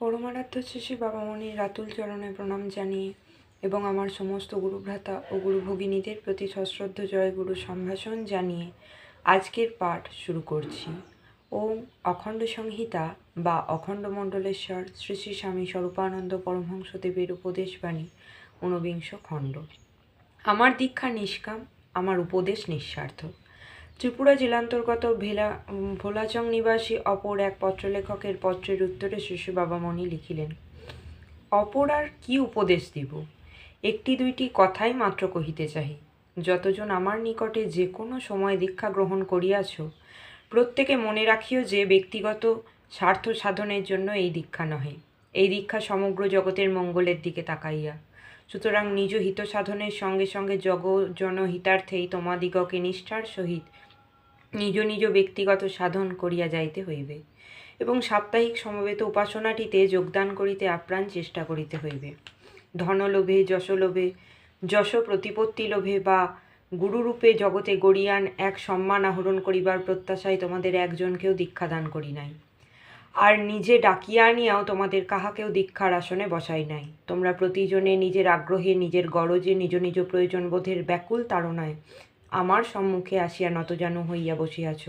পরমারাধ্য শ্রী বাবামণির রাতুল চরণে প্রণাম জানিয়ে এবং আমার সমস্ত গুরুভ্রাতা ও গুরু ভগিনীদের প্রতি সশ্রদ্ধ জয় গুরু সম্ভাষণ জানিয়ে আজকের পাঠ শুরু করছি। ওম অখণ্ড সংহিতা বা অখণ্ড মণ্ডলেশ্বর শ্রী শ্রী স্বামী স্বরূপানন্দ পরমহংসদেবের উপদেশবাণী, ঊনবিংশ খণ্ড। আমার দীক্ষা নিষ্কাম, আমার উপদেশ নিঃস্বার্থ। ত্রিপুরা জেলান্তর্গত ভেলা ভোলাচং নিবাসী অপর এক পত্রলেখকের পত্রের উত্তরে শিশু বাবামণি লিখিলেন, অপর আর কি উপদেশ দিব? একটি দুইটি কথাই মাত্র কহিতে চাহি যতজন আমার নিকটে যে কোনো সময় দীক্ষা গ্রহণ করিয়াছ, প্রত্যেকে মনে রাখিও যে ব্যক্তিগত স্বার্থ সাধনের জন্য এই দীক্ষা নহে। এই দীক্ষা সমগ্র জগতের মঙ্গলের দিকে তাকাইয়া। সুতরাং নিজ হিত সাধনের সঙ্গে সঙ্গে জগ, জনহিতার্থেই তোমাদিগকে নিষ্ঠার সহিত নিজ নিজ ব্যক্তিগত সাধন করিয়া যাইতে হইবে এবং সাপ্তাহিক সমবেত উপাসনাটিতে যোগদান করিতে আপ্রাণ চেষ্টা করিতে হইবে। ধনলোভে, যশলোভে যশ প্রতিপত্তি লোভে বা গুরুরূপে জগতে গড়িয়ান এক সম্মান আহরণ করিবার প্রত্যাশায় তোমাদের একজনকেও দীক্ষাদান করি নাই। আর নিজে ডাকিয়া আনিয়াও তোমাদের কাহাকেও দীক্ষার আসনে বসাই নাই। তোমরা প্রতিজনে নিজের আগ্রহে, নিজের গরজে, নিজ নিজ প্রয়োজনবোধের ব্যাকুল তাড়নায় আমার সম্মুখে আসিয়া নতজানু হইয়া বসিয়াছ।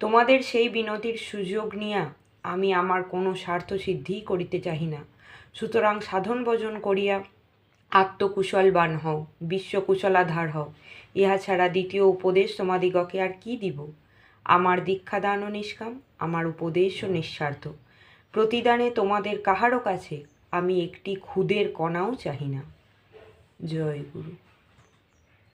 তোমাদের সেই বিনতির সুযোগ নিয়া আমি আমার কোনো স্বার্থ সিদ্ধিই করিতে চাহি না। সুতরাং সাধন ভজন করিয়া আত্মকুশলবান হও, বিশ্বকুশলাধার হও। ইহা ছাড়া দ্বিতীয় উপদেশ তোমাদিগকে আর কি দিব? আমার দীক্ষাদানও নিষ্কাম, আমার উপদেশও নিঃস্বার্থ। প্রতিদানে তোমাদের কাহারও কাছে আমি একটি খুদের কণাও চাহি না। জয় গুরু।